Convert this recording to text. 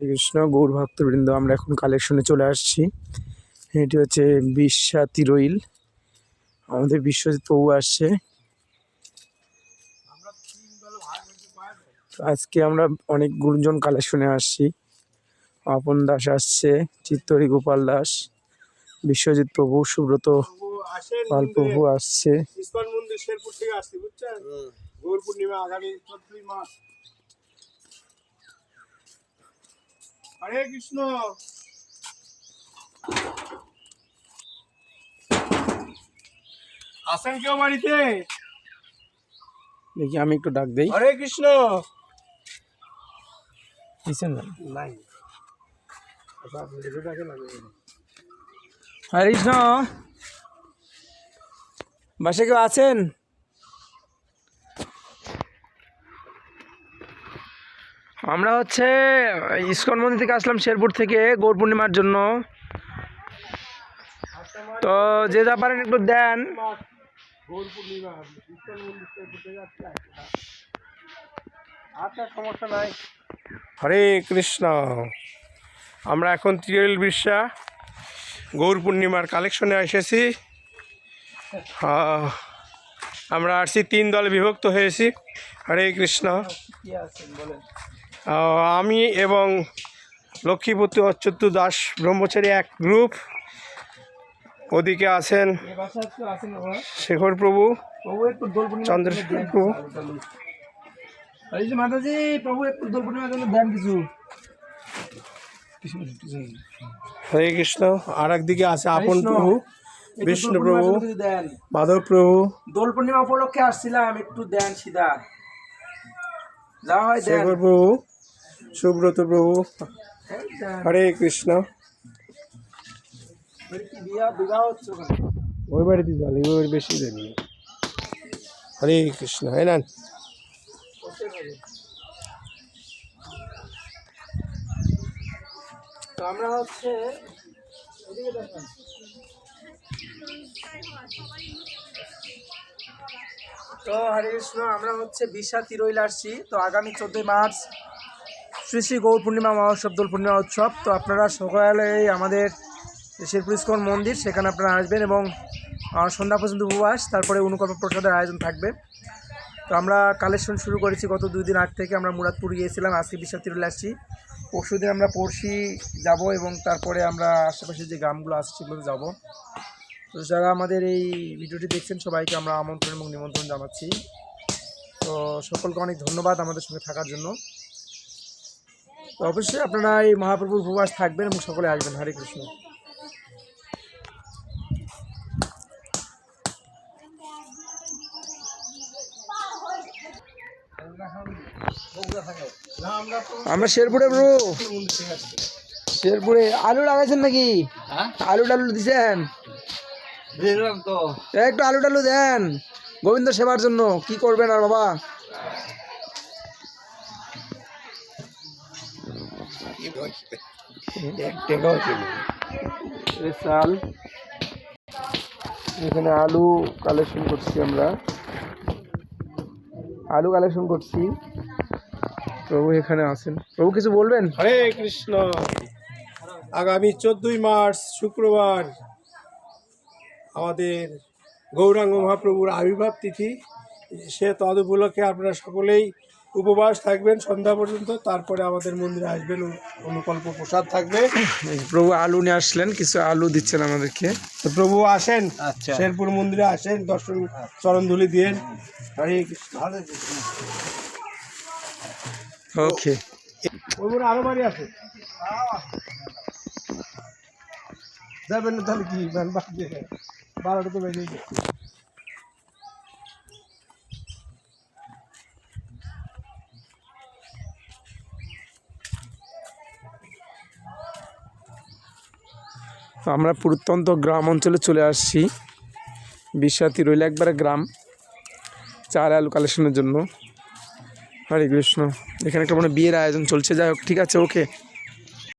কৃষ্ণ গৌর ভক্তবৃন্দ আমরা এখন কালেকশনে চলে আসছি। এটি হচ্ছে বিশ্বা তিরোইল আমাদের বিশ্বজিৎ প্রভু আসছে। আজকে আমরা অনেক গুরুজন কালেকশনে আসছি। আপন দাস আসছে চিত্তরি গোপাল দাস বিশ্বজিৎ প্রভু সুব্রত পাল প্রভু আসছে ইস্কন মন্দির শেরপুর থেকে আসছি বুঝছেন গৌর পূর্ণিমা আগামী চোদ্দই মাস হরে কৃষ্ণ। আসেন কেউ বাড়িতে? দেখি আমি একটু ডাক দেই। হরে কৃষ্ণ? নাই। আচ্ছা হরে কৃষ্ণ। বাসে কেউ আছেন? আমরা হচ্ছে ইস্কন মন্দির থেকে আসলাম শেরপুর থেকে গৌর পূর্ণিমার জন্য। তো যে যা পারেন একটু দেন। হরে কৃষ্ণ। আমরা এখন ত্রিয়েল বিশ্বা গৌর পূর্ণিমার কালেকশনে এসেছি। আমরা আসছি, তিন দলে বিভক্ত হয়েছি। হরে কৃষ্ণ। আমি এবং লক্ষ্মীপতি অচ্যুত দাস ব্রহ্মচারী এক গ্রুপ। ওদিকে আছেন শেখর প্রভু চন্দ্রশেখর প্রভু। মাতাজি প্রভু একটু দোল পূর্ণিমার জন্য দেন কিছু। হরে কৃষ্ণ আর একদিকে আছে আপন প্রভু বিষ্ণু প্রভু দেন। মাধব প্রভু। দোল পূর্ণিমা উপলক্ষে আসছিলাম একটু দেন সিধা। যা হয় শেখর প্রভু সুব্রত প্রভু। হরে কৃষ্ণ? ওই বাড়িতে জল ওই বেশি দেয়নি হরে কৃষ্ণ হ্যাঁ না আমরা হচ্ছে তো হরে কৃষ্ণ, আমরা হচ্ছে বিশা তিরইল আসছি। তো আগামী চোদ্দোই মার্চ শ্রী শ্রী গৌর পূর্ণিমা, মহোৎসব, দোল পূর্ণিমা উৎসব। তো আপনারা সকালে আমাদের শেরপুর ইস্কন মন্দির, সেখানে আপনারা আসবেন এবং সন্ধ্যা পর্যন্ত উপবাস, তারপরে অনুকল্প প্রসাদের আয়োজন থাকবে। তো আমরা কালেকশন শুরু করেছি গত দুই দিন আগ থেকে। আমরা মুরাদপুর গিয়েছিলাম, আজকে বিশাল তিরুলে আসছি। পরশু দিন আমরা পড়শি যাব এবং তারপরে আমরা আশেপাশে যে গ্রামগুলো আছে সেগুলোতে যাব। তো যারা আমাদের এই ভিডিওটি দেখছেন, সবাইকে আমরা আমন্ত্রণ এবং নিমন্ত্রণ জানাচ্ছি। তো সকলকে অনেক ধন্যবাদ আমাদের সঙ্গে থাকার জন্য। তো অবশ্যই আপনারা এই মহাপ্রভুর উপবাস থাকবেন এবং সকলে আসবেন। হরে কৃষ্ণ। আমরা শেরপুরে ব্রো। শেরপুরে। আলু লাগাইছেন নাকি? আলু টালু দিছেন? একটু আলু টালু দেন। গোবিন্দ সেবার জন্য। কি করবেন আর বাবা? চাল এখানে আলু কালেকশন করছি আমরা। আলু কালেকশন করছি। প্রভু এখানে আছেন। প্রভু, কিছু বলবেন? হরে কৃষ্ণ। আগামী চোদ্দই মার্চ, শুক্রবার, আমাদের গৌরাঙ্গ মহাপ্রভুর আবির্ভাব তিথি। সে তদ উপলক্ষে আপনারা সকলেই উপবাস থাকবেন সন্ধ্যা পর্যন্ত তারপরে আমাদের মন্দিরে আসবেন অনুকল্প প্রসাদ থাকবে। প্রভু আলু নিয়ে আসলেন কিছু আলু দিচ্ছেন আমাদেরকে। তো প্রভু আসেন আচ্ছা। শেরপুর মন্দিরে আসেন দর্শন চরণ ধুলি দিয়েন ওকে আরও বাড়ি আছে। যাবেন না তাহলে কি? দিয়ে বারোটা তো বেজে আমরা প্রত্যন্ত গ্রাম অঞ্চলে চলে আসছি। বিশ্বাতি রইল একবারে গ্রাম। চার আলু কালেকশনের জন্য। হরে কৃষ্ণ। এখানে একটা মানে বিয়ের আয়োজন চলছে? যাই হোক, ঠিক আছে ওকে